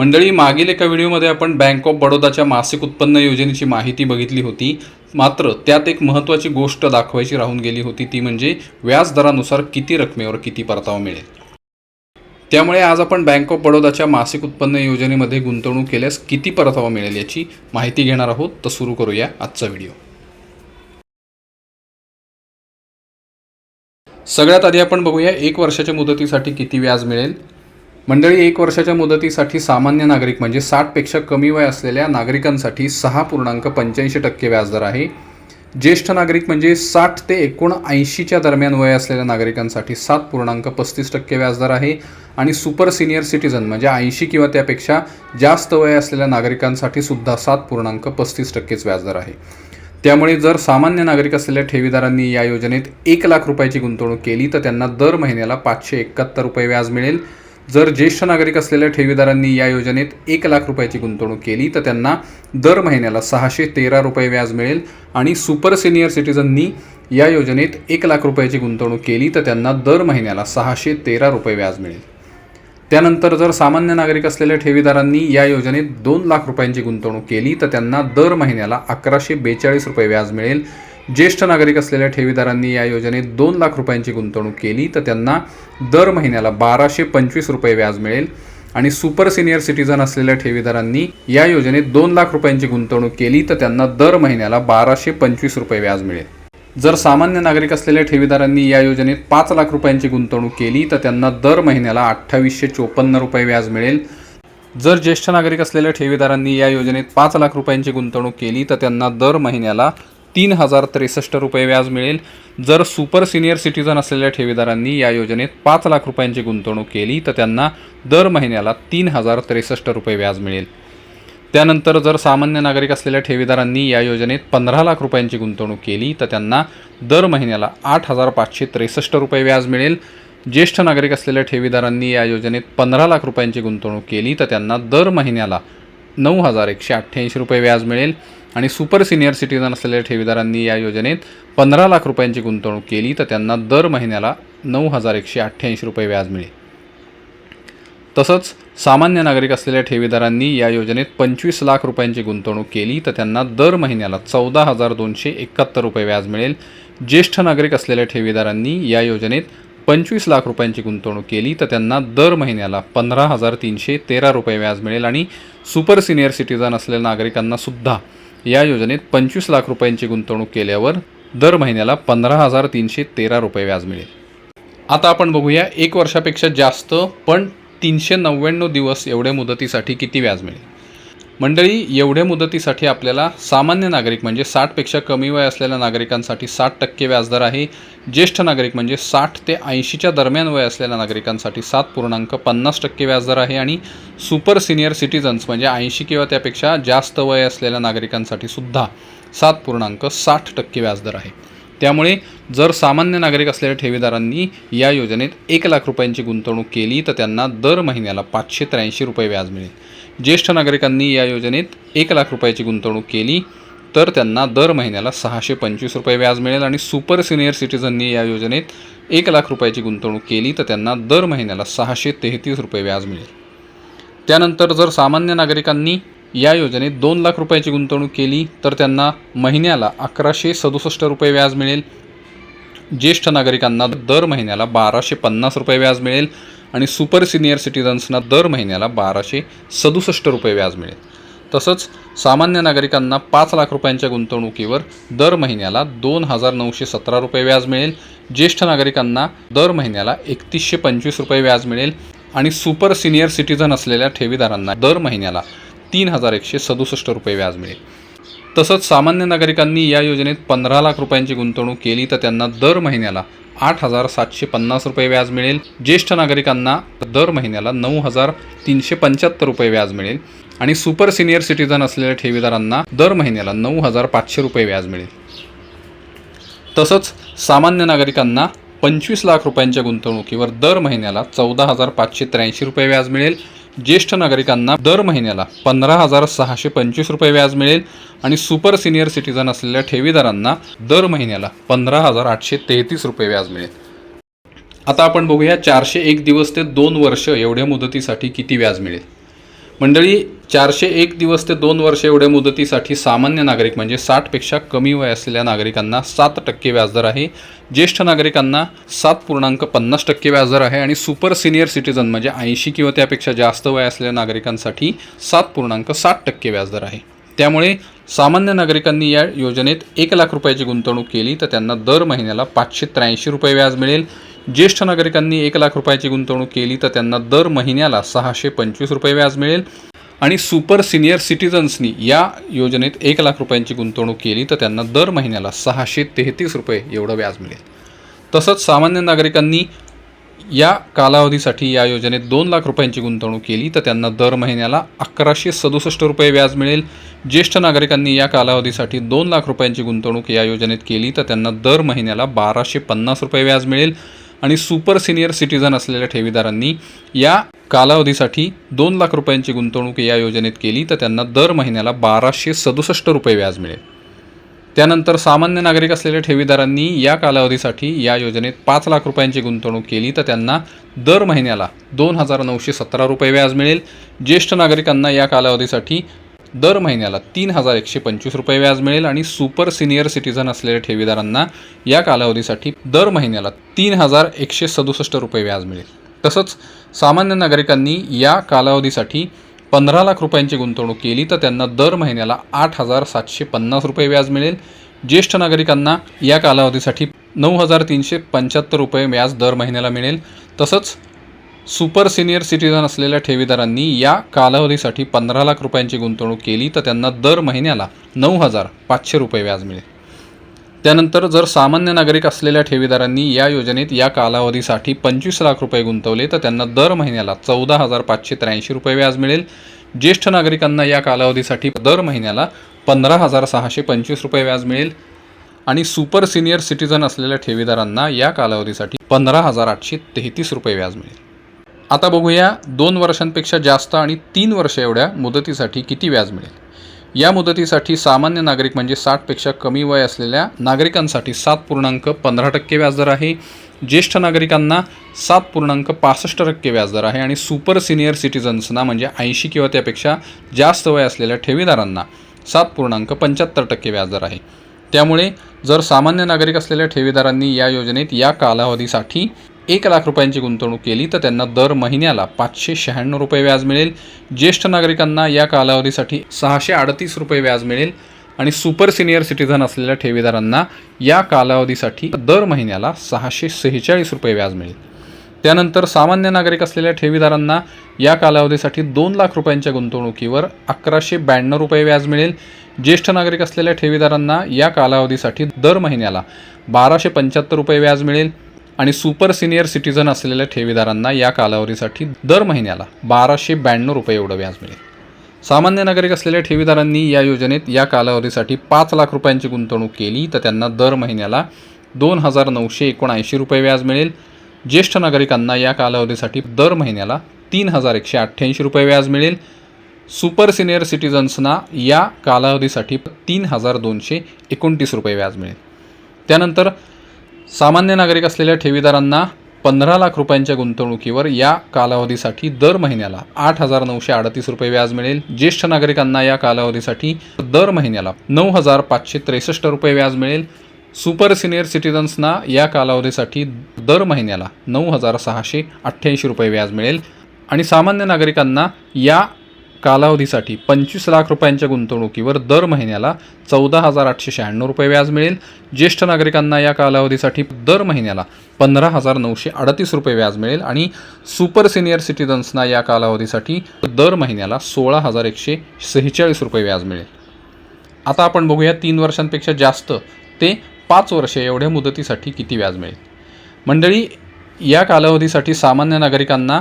मंडळी मागील एका व्हिडिओमध्ये आपण बँक ऑफ बडोदाच्या मासिक उत्पन्न योजनेची माहिती बघितली होती. मात्र त्यात एक महत्त्वाची गोष्ट दाखवायची राहून गेली होती ती म्हणजे व्याजदरानुसार किती रकमेवर किती परतावा मिळेल. त्यामुळे आज आपण बँक ऑफ बडोदाच्या मासिक उत्पन्न योजनेमध्ये गुंतवणूक केल्यास किती परतावा मिळेल याची माहिती घेणार आहोत. तर सुरू करूया आजचा व्हिडिओ. सगळ्यात आधी आपण बघूया एक वर्षाच्या मुदतीसाठी किती व्याज मिळेल. मंडळी एक वर्षाच्या मुदतीसाठी सामान्य नागरिक म्हणजे साठपेक्षा कमी वय असलेल्या नागरिकांसाठी सहा पूर्णांक पंच्याऐंशी टक्के व्याजदर आहे. ज्येष्ठ नागरिक म्हणजे साठ ते एकोणऐंशीच्या दरम्यान वय असलेल्या नागरिकांसाठी सात पूर्णांक पस्तीस टक्के व्याजदर आहे. आणि सुपर सिनियर सिटीझन म्हणजे ऐंशी किंवा त्यापेक्षा जास्त वय असलेल्या नागरिकांसाठी सुद्धा सात पूर्णांक पस्तीस टक्केच व्याजदर आहे. त्यामुळे जर सामान्य नागरिक असलेल्या ठेवीदारांनी या योजनेत एक लाख रुपयाची गुंतवणूक केली तर त्यांना दर महिन्याला पाचशे एकाहत्तर रुपये व्याज मिळेल. जर ज्येष्ठ नागरिक असलेल्या ठेवीदारांनी या योजनेत एक लाख रुपयाची गुंतवणूक केली तर त्यांना दर महिन्याला सहाशे तेरा रुपये व्याज मिळेल आणि सुपर सिनियर सिटीजननी या योजनेत एक लाख रुपयाची गुंतवणूक केली तर त्यांना दर महिन्याला सहाशे तेरा रुपये व्याज मिळेल. त्यानंतर जर सामान्य नागरिक असलेल्या ठेवीदारांनी या योजनेत दोन लाख रुपयांची गुंतवणूक केली तर त्यांना दर महिन्याला अकराशे बेचाळीस रुपये व्याज मिळेल ज्येष्ठ नागरिक असलेल्या ठेवीदारांनी या योजनेत दोन लाख रुपयांची गुंतवणूक केली तर त्यांना दर महिन्याला बाराशे पंचवीस रुपये व्याज मिळेल. आणि सुपर सिनियर सिटीझन असलेल्या ठेवीदारांनी या योजनेत दोन लाख रुपयांची गुंतवणूक केली तर त्यांना दर महिन्याला बाराशे पंचवीस रुपये व्याज मिळेल. जर सामान्य नागरिक असलेल्या ठेवीदारांनी या योजनेत पाच लाख रुपयांची गुंतवणूक केली तर त्यांना दर महिन्याला अठ्ठावीसशे चोपन्न रुपये व्याज मिळेल. जर ज्येष्ठ नागरिक असलेल्या ठेवीदारांनी या योजनेत पाच लाख रुपयांची गुंतवणूक केली तर त्यांना दर महिन्याला तीन हजार त्रेसष्ट रुपये व्याज मिळेल. जर सुपर सिनियर सिटीजन असलेल्या ठेवीदारांनी या योजनेत पाच लाख रुपयांची गुंतवणूक केली तर त्यांना दर महिन्याला तीन हजार त्रेसष्ट रुपये व्याज मिळेल. त्यानंतर जर सामान्य नागरिक असलेल्या ठेवीदारांनी या योजनेत पंधरा लाख रुपयांची गुंतवणूक केली तर त्यांना दर महिन्याला आठ हजार पाचशे त्रेसष्ट रुपये व्याज मिळेल. ज्येष्ठ नागरिक असलेल्या ठेवीदारांनी या योजनेत पंधरा लाख रुपयांची गुंतवणूक केली तर त्यांना दर महिन्याला नऊ हजार एकशे अठ्ठ्याऐंशी रुपये व्याज मिळेल आणि सुपर सिनियर सिटीजन असलेल्या ठेवीदारांनी या योजनेत पंधरा लाख रुपयांची गुंतवणूक केली तर त्यांना दर महिन्याला नऊ हजार एकशे अठ्ठ्याऐंशी रुपये व्याज मिळेल. तसंच सामान्य नागरिक असलेल्या ठेवीदारांनी या योजनेत पंचवीस लाख रुपयांची गुंतवणूक केली तर त्यांना दर महिन्याला चौदा हजार दोनशे एकाहत्तर रुपये व्याज मिळेल. ज्येष्ठ नागरिक असलेल्या ठेवीदारांनी या योजनेत पंचवीस लाख रुपयांची गुंतवणूक केली तर त्यांना दर महिन्याला पंधरा हजार तीनशे तेरा रुपये व्याज मिळेल आणि सुपर सिनियर सिटीजन असलेल्या नागरिकांना सुद्धा या योजनेत पंचवीस लाख रुपयांची गुंतवणूक केल्यावर दर महिन्याला पंधरा हजार तीनशे तेरा रुपये व्याज मिळेल. आता आपण बघूया एक वर्षापेक्षा जास्त पण तीनशे नव्याण्णव दिवस एवढ्या मुदतीसाठी किती व्याज मिळेल? मंडळी एवढ्या मुदतीसाठी आपल्याला सामान्य नागरिक म्हणजे साठपेक्षा कमी वय असलेल्या नागरिकांसाठी साठ टक्के व्याजदर आहे. ज्येष्ठ नागरिक म्हणजे साठ ते ऐंशीच्या दरम्यान वय असलेल्या नागरिकांसाठी सात पूर्णांक पन्नास टक्के व्याजदर आहे आणि सुपर सिनियर सिटिझन्स म्हणजे ऐंशी किंवा त्यापेक्षा जास्त वय असलेल्या नागरिकांसाठी सुद्धा सात पूर्णांक साठ टक्के व्याजदर आहे. त्यामुळे जर सामान्य नागरिक असलेल्या ठेवीदारांनी या योजनेत एक लाख रुपयांची गुंतवणूक केली तर त्यांना दर महिन्याला पाचशे त्र्याऐंशी रुपये व्याज मिळेल. ज्येष्ठ नागरिकांनी या योजनेत एक लाख रुपयाची गुंतवणूक केली तर त्यांना दर महिन्याला सहाशे पंचवीस रुपये व्याज मिळेल आणि सुपर सिनियर सिटीझननी या योजनेत एक लाख रुपयाची गुंतवणूक केली तर त्यांना दर महिन्याला सहाशे तेहतीस रुपये व्याज मिळेल. त्यानंतर जर सामान्य नागरिकांनी या योजनेत दोन लाख रुपयाची गुंतवणूक केली तर त्यांना महिन्याला अकराशे सदुसष्ट रुपये व्याज मिळेल. ज्येष्ठ नागरिकांना दर महिन्याला बाराशे पन्नास रुपये व्याज मिळेल आणि सुपर सिनियर सिटिझन्सना दर महिन्याला बाराशे सदुसष्ट रुपये व्याज मिळेल. तसंच सामान्य नागरिकांना पाच लाख रुपयांच्या गुंतवणुकीवर दर महिन्याला दोन हजार नऊशे सतरा रुपये व्याज मिळेल. ज्येष्ठ नागरिकांना दर महिन्याला एकतीसशे पंचवीस रुपये व्याज मिळेल आणि सुपर सिनियर सिटिझन असलेल्या ठेवीदारांना दर महिन्याला तीन हजार एकशे सदुसष्ट रुपये व्याज मिळेल. तसंच सामान्य नागरिकांनी या योजनेत पंधरा लाख रुपयांची गुंतवणूक केली तर त्यांना दर महिन्याला आठ हजार सातशे पन्नास रुपये व्याज मिळेल. ज्येष्ठ नागरिकांना दर महिन्याला नऊ हजार तीनशे पंच्याहत्तर रुपये व्याज मिळेल. आणि सुपर सिनियर सिटीजन असलेल्या ठेवीदारांना दर महिन्याला नऊ हजार पाचशे रुपये व्याज मिळेल. तसंच सामान्य नागरिकांना पंचवीस लाख रुपयांच्या गुंतवणुकीवर दर महिन्याला चौदा हजार पाचशे त्र्याऐंशी रुपये व्याज मिळेल. ज्येष्ठ नागरिकांना दर महिन्याला पंधरा हजार सहाशे पंचवीस रुपये व्याज मिळेल आणि सुपर सिनियर सिटीजन असलेल्या ठेवीदारांना दर महिन्याला पंधरा हजार आठशे तेहतीस रुपये व्याज मिळेल. आता आपण बघूया चारशे एक दिवस ते दोन वर्ष एवढ्या मुदतीसाठी किती व्याज मिळेल. मंडळी चारशे एक दिवस ते दोन वर्ष एवढ्या मुदतीसाठी सामान्य नागरिक म्हणजे साठपेक्षा कमी वय असलेल्या नागरिकांना सात टक्के व्याजदर आहे. ज्येष्ठ नागरिकांना सात पूर्णांक पन्नास टक्के व्याजदर आहे आणि सुपर सिनियर सिटीजन म्हणजे ऐंशी किंवा त्यापेक्षा जास्त वय असलेल्या नागरिकांसाठी सात पूर्णांक सात टक्के व्याजदर आहे. त्यामुळे सामान्य नागरिकांनी या योजनेत एक लाख रुपयाची गुंतवणूक केली तर त्यांना दर महिन्याला पाचशे त्र्याऐंशी रुपये व्याज मिळेल. ज्येष्ठ नागरिकांनी एक लाख रुपयाची गुंतवणूक केली तर त्यांना दर महिन्याला सहाशे पंचवीस रुपये व्याज मिळेल. आणि सुपर सिनियर सिटीजन्सनी या योजनेत एक लाख रुपयांची गुंतवणूक केली तर त्यांना दर महिन्याला सहाशे तेहतीस रुपये एवढं व्याज मिळेल. तसंच सामान्य नागरिकांनी या कालावधीसाठी या योजनेत दोन लाख रुपयांची गुंतवणूक केली तर त्यांना दर महिन्याला अकराशे सदुसष्ट रुपये व्याज मिळेल. ज्येष्ठ नागरिकांनी या कालावधीसाठी दोन लाख रुपयांची गुंतवणूक या योजनेत केली तर त्यांना दर महिन्याला बाराशे पन्नास रुपये व्याज मिळेल. आणि सुपर सिनियर सिटीजन असलेल्या ठेवीदारांनी या कालावधीसाठी दोन लाख रुपयांची गुंतवणूक या योजनेत केली तर त्यांना दर महिन्याला बाराशे सदुसष्ट रुपये व्याज मिळेल. त्यानंतर सामान्य नागरिक असलेल्या ठेवीदारांनी या कालावधीसाठी या योजनेत पाच लाख रुपयांची गुंतवणूक केली तर त्यांना दर महिन्याला दोन हजार नऊशे सतरा रुपये व्याज मिळेल. ज्येष्ठ नागरिकांना या कालावधीसाठी दर महिन्याला तीन हजार एकशे पंचवीस रुपये व्याज मिळेल आणि सुपर सिनियर सिटीजन असलेल्या ठेवीदारांना या कालावधीसाठी दर महिन्याला तीन हजार एकशे सदुसष्ट रुपये व्याज मिळेल. तसंच सामान्य नागरिकांनी या कालावधीसाठी पंधरा लाख रुपयांची गुंतवणूक केली तर त्यांना दर महिन्याला आठ हजार सातशे पन्नास रुपये व्याज मिळेल. ज्येष्ठ नागरिकांना या कालावधीसाठी नऊ हजार तीनशे पंच्याहत्तर रुपये व्याज दर महिन्याला मिळेल. तसंच सुपर सिनियर सिटीजन असलेल्या ठेवीदारांनी या कालावधीसाठी पंधरा लाख रुपयांची गुंतवणूक केली तर त्यांना दर महिन्याला नऊ हजार पाचशे रुपये व्याज मिळेल. त्यानंतर जर सामान्य नागरिक असलेल्या ठेवीदारांनी या योजनेत या कालावधीसाठी पंचवीस लाख रुपये गुंतवले तर त्यांना दर महिन्याला चौदा हजार पाचशे त्र्याऐंशी रुपये व्याज मिळेल. ज्येष्ठ नागरिकांना या कालावधीसाठी दर महिन्याला पंधरा हजार सहाशे पंचवीस रुपये व्याज मिळेल. आणि सुपर सिनियर सिटीजन असलेल्या ठेवीदारांना या कालावधीसाठी पंधरा हजार आठशे तेहतीस रुपये व्याज मिळेल. आता बघूया दोन वर्षांपेक्षा जास्त आणि तीन वर्ष एवढ्या मुदतीसाठी किती व्याज मिळेल? या मुदतीसाठी सामान्य नागरिक म्हणजे साठपेक्षा कमी वय असलेल्या नागरिकांसाठी सात पूर्णांक पंधरा टक्के व्याजदर आहे. ज्येष्ठ नागरिकांना सात पूर्णांक पासष्ट टक्के व्याजदर आहे आणि सुपर सिनियर सिटिझन्सना म्हणजे ऐंशी किंवा त्यापेक्षा जास्त वय असलेल्या ठेवीदारांना सात पूर्णांक पंच्याहत्तर टक्के व्याजदर आहे. त्यामुळे जर सामान्य नागरिक असलेल्या ठेवीदारांनी या योजनेत या कालावधीसाठी एक लाख रुपयांची गुंतवणूक केली तर त्यांना दर महिन्याला पाचशे शहाण्णव रुपये व्याज मिळेल. ज्येष्ठ नागरिकांना या कालावधीसाठी सहाशे अडतीस रुपये व्याज मिळेल आणि सुपर सिनियर सिटीझन असलेल्या ठेवीदारांना या कालावधीसाठी दर महिन्याला सहाशे सेहेचाळीस रुपये व्याज मिळेल. त्यानंतर सामान्य नागरिक असलेल्या ठेवीदारांना या कालावधीसाठी दोन लाख रुपयांच्या गुंतवणुकीवर अकराशे ब्याण्णव रुपये व्याज मिळेल. ज्येष्ठ नागरिक असलेल्या ठेवीदारांना या कालावधीसाठी दर महिन्याला बाराशे पंच्याहत्तर रुपये व्याज मिळेल. आणि सुपर सिनियर सिटीजन असलेल्या ठेवीदारांना या कालावधीसाठी दर महिन्याला बाराशे ब्याण्णव रुपये एवढं व्याज मिळेल. सामान्य नागरिक असलेल्या ठेवीदारांनी या योजनेत या कालावधीसाठी पाच लाख रुपयांची गुंतवणूक केली तर त्यांना दर महिन्याला दोन हजार नऊशे एकोणऐंशी रुपये व्याज मिळेल. ज्येष्ठ नागरिकांना या कालावधीसाठी दर महिन्याला तीन हजार एकशे अठ्ठ्याऐंशी रुपये व्याज मिळेल. सुपर सिनियर सिटीजन्सना या कालावधीसाठी तीन हजार दोनशे एकोणतीस रुपये व्याज मिळेल. त्यानंतर सामान्य नागरिक असलेल्या ठेवीदारांना पंधरा लाख रुपयांच्या गुंतवणुकीवर या कालावधीसाठी दर महिन्याला आठ हजार नऊशे अडतीस रुपये व्याज मिळेल. ज्येष्ठ नागरिकांना या कालावधीसाठी दर महिन्याला नऊ हजार पाचशे त्रेसष्ट रुपये व्याज मिळेल. सुपर सिनियर सिटीजन्सना या कालावधीसाठी दर महिन्याला नऊ हजार सहाशे अठ्ठ्याऐंशी रुपये व्याज मिळेल. आणि सामान्य नागरिकांना या कालावधीसाठी पंचवीस लाख रुपयांच्या गुंतवणुकीवर दर महिन्याला चौदा हजार आठशे शहाण्णव रुपये व्याज मिळेल. ज्येष्ठ नागरिकांना या कालावधीसाठी दर महिन्याला पंधरा हजार नऊशे अडतीस रुपये व्याज मिळेल आणि सुपर सिनियर सिटीजन्सना या कालावधीसाठी दर महिन्याला सोळा हजार एकशे सेहेचाळीस रुपये व्याज मिळेल. आता आपण बघूया तीन वर्षांपेक्षा जास्त ते पाच वर्ष एवढ्या मुदतीसाठी किती व्याज मिळेल. मंडळी या कालावधीसाठी सामान्य नागरिकांना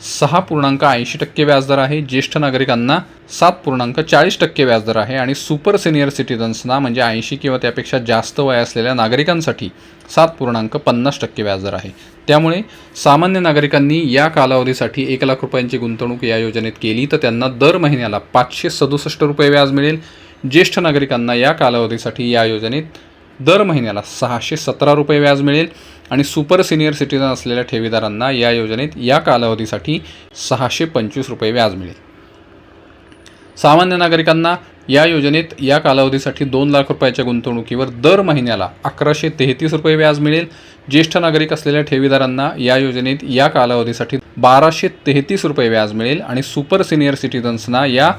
सहा पूर्णांक ऐंशी टक्के व्याजदर आहे. ज्येष्ठ नागरिकांना सात पूर्णांक चाळीस टक्के व्याजदर आहे. आणि सुपर सिनियर सिटीजन्सना म्हणजे ऐंशी किंवा त्यापेक्षा जास्त वय असलेल्या नागरिकांसाठी सात पूर्णांक पन्नास टक्के व्याजदर आहे. त्यामुळे सामान्य नागरिकांनी या कालावधीसाठी एक लाख रुपयांची गुंतवणूक या योजनेत केली तर त्यांना दर महिन्याला पाचशे सदुसष्ट रुपये व्याज मिळेल. ज्येष्ठ नागरिकांना या कालावधीसाठी या योजनेत दर महिन्याला सहाशे सतरा रुपये व्याज मिळेल आणि सुपर सिनियर सिटीजन असलेल्या ठेवीदारांना या योजनेत या कालावधीसाठी सहाशे पंचवीस रुपये व्याज मिळेल. सामान्य नागरिकांना या योजनेत या कालावधीसाठी दोन लाख रुपयाच्या गुंतवणुकीवर दर महिन्याला अकराशे तेहतीस रुपये व्याज मिळेल. ज्येष्ठ नागरिक असलेल्या ठेवीदारांना या योजनेत या कालावधीसाठी बाराशे तेहतीस रुपये व्याज मिळेल आणि सुपर सिनियर सिटीजन्सना या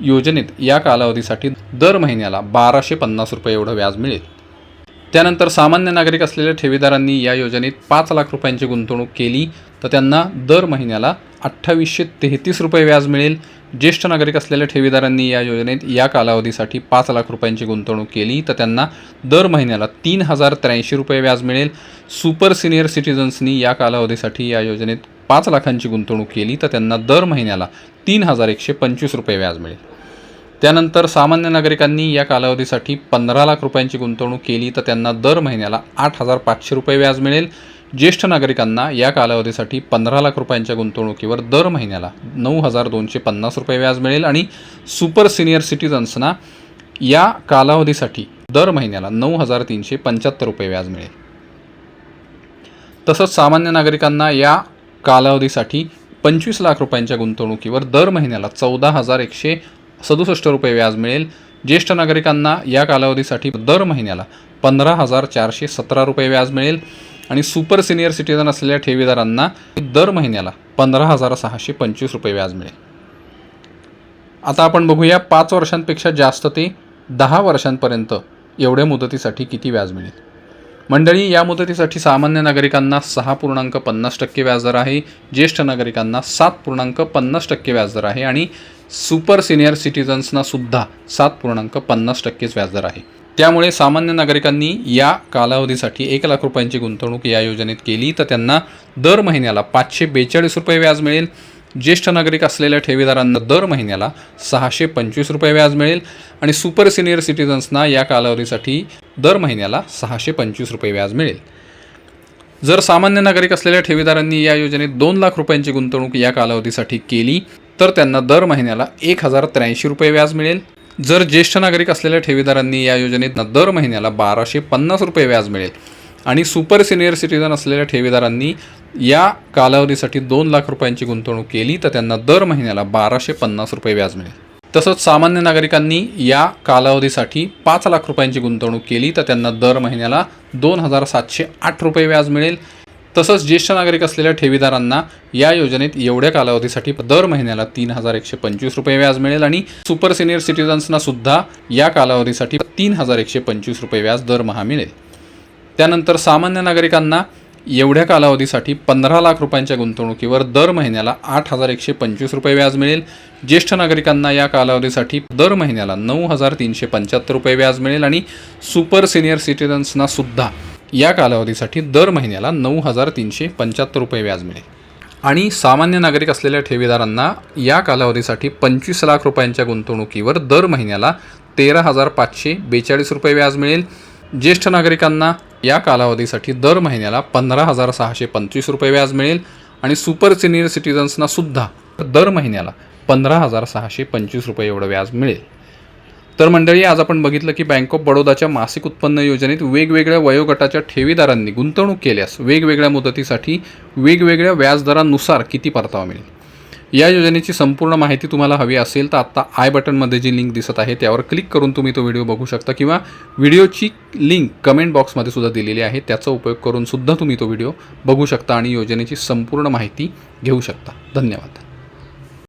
योजनेत या कालावधीसाठी दर महिन्याला बाराशे पन्नास रुपये एवढं व्याज मिळेल. त्यानंतर सामान्य नागरिक असलेल्या ठेवीदारांनी या योजनेत पाच लाख रुपयांची गुंतवणूक केली तर त्यांना दर महिन्याला अठ्ठावीसशे तेहतीस रुपये व्याज मिळेल. ज्येष्ठ नागरिक असलेल्या ठेवीदारांनी या योजनेत या कालावधीसाठी पाच लाख रुपयांची गुंतवणूक केली तर त्यांना दर महिन्याला तीन हजार त्र्याऐंशी रुपये व्याज मिळेल. सुपर सिनियर सिटिझन्सनी या कालावधीसाठी या योजनेत पाच लाखांची गुंतवणूक केली तर त्यांना दर महिन्याला तीन हजार एकशे पंचवीस रुपये व्याज मिळेल. त्यानंतर सामान्य नागरिकांनी या कालावधीसाठी पंधरा लाख रुपयांची गुंतवणूक केली तर त्यांना दर महिन्याला आठ हजार पाचशे रुपये व्याज मिळेल. ज्येष्ठ नागरिकांना या कालावधीसाठी पंधरा लाख रुपयांच्या गुंतवणुकीवर दर महिन्याला नऊ हजार दोनशे पन्नास रुपये व्याज मिळेल आणि सुपर सिनियर सिटीजन्सना या कालावधीसाठी दर महिन्याला नऊ हजार तीनशे पंच्याहत्तर रुपये व्याज मिळेल. तसंच सामान्य नागरिकांना या कालावधीसाठी पंचवीस लाख रुपयांच्या गुंतवणुकीवर दर महिन्याला चौदा हजार एकशे सदुसष्ट रुपये व्याज मिळेल. ज्येष्ठ नागरिकांना या कालावधीसाठी दर महिन्याला पंधरा हजार चारशे सतरा रुपये व्याज मिळेल. आणि सुपर सिनियर सिटीजन असलेल्या ठेवीदारांना दर महिन्याला पंधरा हजार सहाशे पंचवीस रुपये व्याज मिळेल. आता आपण बघूया पाच वर्षांपेक्षा जास्त ते दहा वर्षांपर्यंत एवढ्या मुदतीसाठी किती व्याज मिळेल. मंडळी या मुदतीसाठी सामान्य नागरिकांना सहा पूर्णांक पन्नास टक्के व्याजदर आहे. ज्येष्ठ नागरिकांना सात पूर्णांक पन्नास टक्के व्याजदर आहे. आणि सुपर सिनियर सिटीजन्सना सुद्धा सात पूर्णांक पन्नास टक्केच व्याजदर आहे. त्यामुळे सामान्य नागरिकांनी या कालावधीसाठी एक लाख रुपयांची गुंतवणूक या योजनेत केली तर त्यांना दर महिन्याला पाचशे बेचाळीस रुपये व्याज मिळेल. ज्येष्ठ नागरिक असलेल्या ठेवीदारांना दर महिन्याला सहाशे पंचवीस रुपये व्याज मिळेल आणि सुपर सिनियर सिटीजन्सना या कालावधीसाठी दर महिन्याला सहाशे पंचवीस रुपये व्याज मिळेल. जर सामान्य नागरिक असलेल्या ठेवीदारांनी या योजनेत दोन लाख रुपयांची गुंतवणूक या कालावधीसाठी केली तर त्यांना दर महिन्याला एक हजार त्र्याऐंशी रुपये व्याज मिळेल. जर ज्येष्ठ नागरिक असलेल्या ठेवीदारांनी या योजनेत दर महिन्याला बाराशे पन्नास रुपये व्याज मिळेल. आणि सुपर सिनियर सिटीजन असलेल्या ठेवीदारांनी या कालावधीसाठी दोन लाख रुपयांची गुंतवणूक केली तर त्यांना दर महिन्याला बाराशे पन्नास रुपये व्याज मिळेल. तसंच सामान्य नागरिकांनी या कालावधीसाठी पाच लाख रुपयांची गुंतवणूक केली तर त्यांना दर महिन्याला दोन हजार सातशे आठ रुपये व्याज मिळेल. तसंच ज्येष्ठ नागरिक असलेल्या ठेवीदारांना या योजनेत एवढ्या कालावधीसाठी दर महिन्याला तीन हजार एकशे पंचवीस रुपये व्याज मिळेल आणि सुपर सिनियर सिटीजन्सना सुद्धा या कालावधीसाठी तीन हजार एकशे पंचवीस रुपये व्याज दरमहा मिळेल. त्यानंतर सामान्य नागरिकांना एवढ्या कालावधीसाठी पंधरा लाख रुपयांच्या गुंतवणुकीवर दर महिन्याला आठ हजार एकशे पंचवीस रुपये व्याज मिळेल. ज्येष्ठ नागरिकांना या कालावधीसाठी दर महिन्याला नऊ हजार तीनशे पंच्याहत्तर रुपये व्याज मिळेल आणि सुपर सिनियर सिटीजन्सना सुद्धा या कालावधीसाठी दर महिन्याला नऊ हजार तीनशे पंच्याहत्तर रुपये व्याज मिळेल. आणि सामान्य नागरिक असलेल्या ठेवीदारांना या कालावधीसाठी पंचवीस लाख रुपयांच्या गुंतवणुकीवर दर महिन्याला तेरा हजार पाचशे बेचाळीस रुपये व्याज मिळेल. ज्येष्ठ नागरिकांना या कालावधीसाठी दर महिन्याला पंधरा हजार सहाशे पंचवीस रुपये व्याज मिळेल. आणि सुपर सिनियर सिटीजन्सना सुद्धा दर महिन्याला पंधरा हजार सहाशे पंचवीस रुपये एवढं व्याज मिळेल. तर मंडळी आज आपण बघितलं की बँक ऑफ बडोदाच्या मासिक उत्पन्न योजनेत वेगवेगळ्या वयोगटाच्या ठेवीदारांनी गुंतवणूक केल्यास वेगवेगळ्या मुदतीसाठी वेगवेगळ्या व्याजदरानुसार किती परतावा मिळेल? या योजनेची संपूर्ण माहिती तुम्हाला हवी असेल तर आत्ता आय बटनमध्ये जी लिंक दिसत आहे त्यावर क्लिक करून तुम्ही तो व्हिडिओ बघू शकता किंवा व्हिडिओची लिंक कमेंट बॉक्समध्ये सुद्धा दिलेली आहे. त्याचा उपयोग करून सुद्धा तुम्ही तो व्हिडिओ बघू शकता आणि योजनेची संपूर्ण माहिती घेऊ शकता. धन्यवाद.